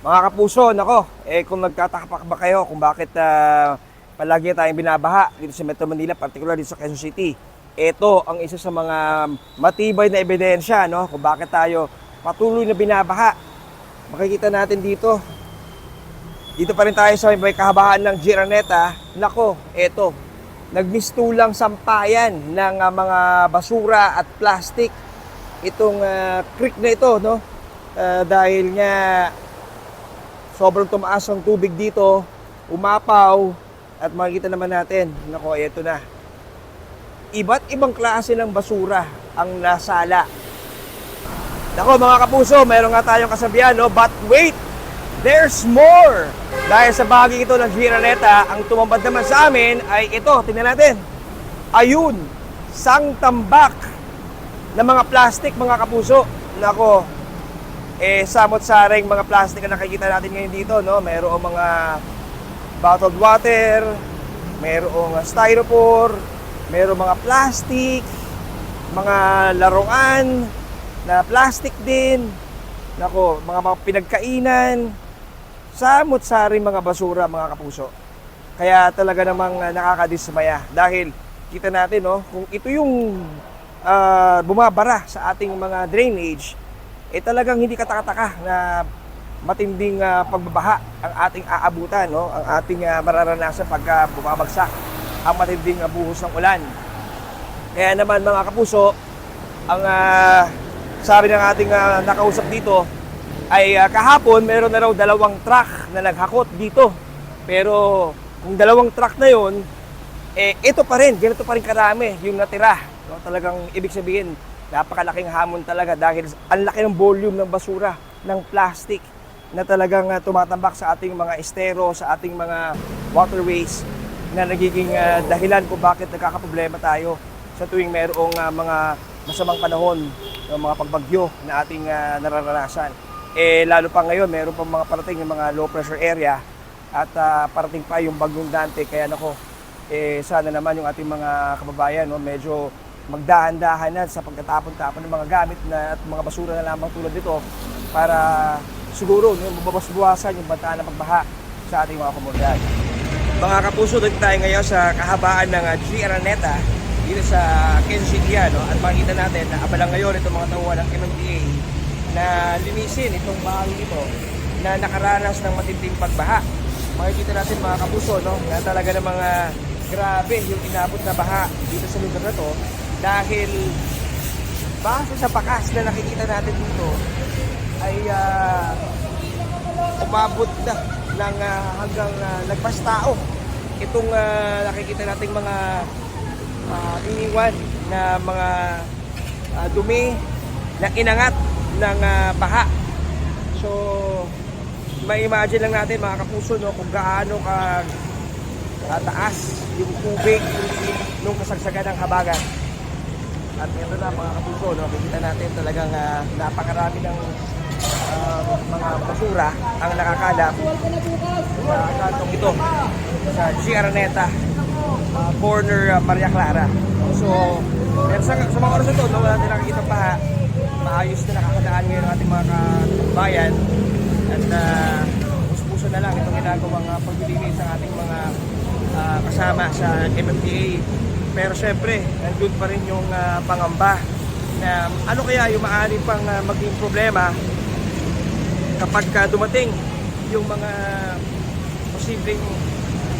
Mga kapuso, nako, eh kung nagtataka ba kayo kung bakit ah, palagi tayong binabaha dito sa Metro Manila, particular dito sa Quezon City, ito ang isa sa mga matibay na ebidensya no, kung bakit tayo patuloy na binabaha. Makikita natin dito, dito pa rin tayo sa may kahabaan ng Giraneta. Nako, eto, nagmistulang sampayan ng ah, mga basura at plastic itong ah, creek na ito, no? Ah, dahil nga sobrang tumaas ang tubig dito, umapaw, at makikita naman natin, nako, eto na. Iba't ibang klase ng basura ang nasala. Nako mga kapuso, mayroon nga tayong kasabihan, no? But wait, there's more! Dahil sa bahagi ito ng Giraneta, ang tumambad naman sa amin ay ito, tingnan natin. Ayun, sang tambak ng mga plastic, mga kapuso. Nako, eh, samot-saring mga plastic ang nakikita natin ngayon dito, no? Mayroong mga bottled water, mayroong styrofoam, mayroong mga plastic, mga laruan na plastic din. Nako, mga, mga pinagkainan, samot-saring mga basura, mga kapuso. Kaya talaga namang ah, nakakadismaya dahil kita natin, no, kung ito yung ah, bumabara sa ating mga drainage, eh talagang hindi katakataka na matinding ah, pagbabaha ang ating aabutan, no? ang ating ah, mararanasan pagka bumabagsak ang matinding ah, buhos ng ulan. Kaya naman mga kapuso, ang ah, sabi ng ating ah, nakausap dito ay ah, kahapon meron na raw dalawang truck na naghakot dito. Pero kung dalawang truck na yon, eh ito pa rin, ganito pa rin karami yung natira. No? Talagang ibig sabihin, napakalaking hamon talaga dahil ang laki ng volume ng basura, ng plastic na talagang ah, tumatambak sa ating mga estero, sa ating mga waterways na nagiging ah, dahilan kung bakit nagkakaproblema tayo sa tuwing mayroong ah, mga masamang panahon, ng mga pagbagyo na ating ah, nararanasan. Eh lalo pa ngayon, meron pa mga parating yung mga low pressure area at ah, parating pa yung bagyong Dante kaya nako eh sana naman yung ating mga kababayan no medyo magdahan-dahan na sa pagtatapon-tapon ng mga gamit na at mga basura na lamang tulad nito para siguro no, mababasbuwasan yung banta ng pagbaha sa ating mga komunidad. Mga kapuso, dito tayo ngayon sa kahabaan ng uh, G. Araneta dito sa Quezon City no? at makikita natin na abala ngayon itong mga tauhan ng MMDA na linisin itong bahagi ito na nakaranas ng matinding pagbaha. Makikita natin mga kapuso no? na talaga ng mga grabe yung inabot na baha dito sa lugar na to dahil base sa bakas na nakikita natin dito ay ah, umabot na ng ah, hanggang uh, nagpastao itong ah, nakikita nating mga ah, iniwan na mga ah, dumi na inangat ng ah, baha. So, ma-imagine lang natin mga kapuso no, kung gaano ka ah, taas yung tubig nung kasagsagan ng habagat. At ito na mga kapuso, no, makikita natin talagang ah, napakarami ng ah, mga basura ang nakakalap sa kantong ito sa G. Araneta ah, corner ah, Maria Clara. So, pero sa, sa mga oras ito, no, wala na nakikita pa maayos na nakakadaan ngayon ang ating mga kabayan at uh, puso na lang itong ginagawang uh, paglilinis ng ating mga ah, kasama sa MMDA. Pero syempre, nandun pa rin yung ah, pangamba na ano kaya yung maaari pang ah, maging problema kapag ka dumating yung mga posibleng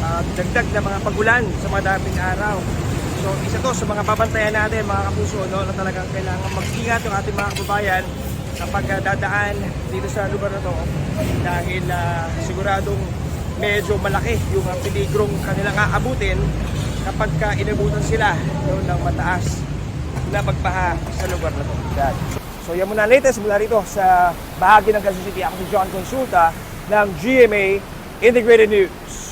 ah, dagdag na mga pagulan sa mga daming araw. So isa to sa mga babantayan natin mga kapuso no, na talagang kailangan mag-ingat yung ating mga kababayan kapag ah, dadaan dito sa lugar na to dahil ah, siguradong medyo malaki yung ah, peligrong kanilang aabutin kapag ka inabutan sila no, ng mataas na magbaha sa lugar na to. Yan. So yan muna latest mula rito sa bahagi ng Quezon City. Ako si John Consulta ng GMA Integrated News.